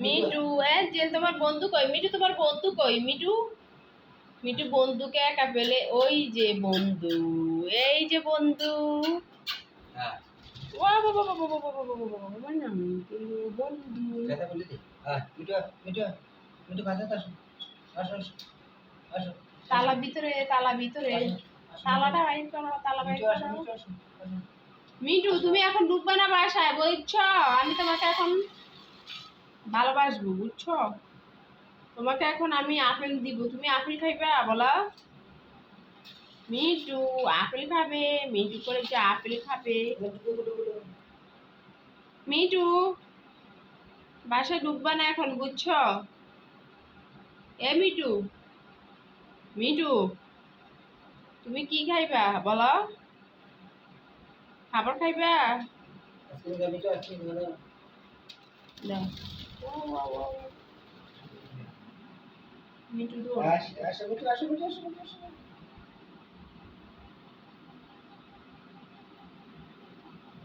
Me too Angel তোমার বন্ধু কই মিটু তোমার বন্ধু কই মিটু মিটু বন্ধুকে একা পেলে ওই যে বন্ধু এই যে বন্ধু তালা ভিতরে তালা ভিতরে তালাটা বাইর করো তালা বাইর করো মিটু তুমি এখন ডুববে না বাসায় বলছ আমি তোমাকে এখন ভালোবাসবো বুঝছ? তোমাকে এখন আমি আপেল দিব। তুমি আপেল খাইবা? বলা। মিটু আপেল খাবে। মিটু করে যে আপেল খাবে। মিটু বাসায় ঢুকবা না এখন বুঝছ? এ মিটু মিটু তুমি কি খাইবা? বলো। খাবার খাইবা? Dentro do acha, acha muito, acha muito, acha muito, acha muito.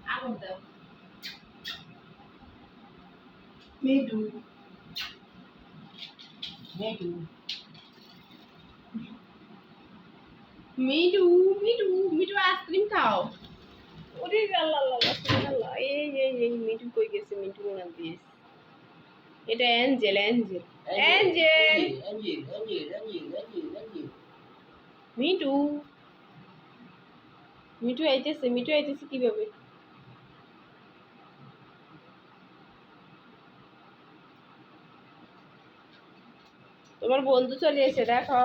Algodão. Medo. Medo. Medo, medo, medo ice cream খাও lá, lá, lá, lá, lá. এই এই মিঠু কই গেছে মিঠু না দিয়েছে এটা angel angel. Angel Mithu Mithu আইতেছে মিটু আইতেছে কীভাবে? তোমার বন্ধু চলে এসে দেখো।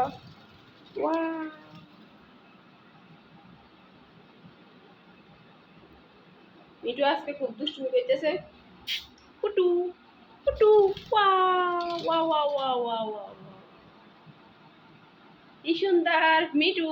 মিটু আজকে খুব দুষ্টু হইতেছে কুটু। কি সুন্দর মিটু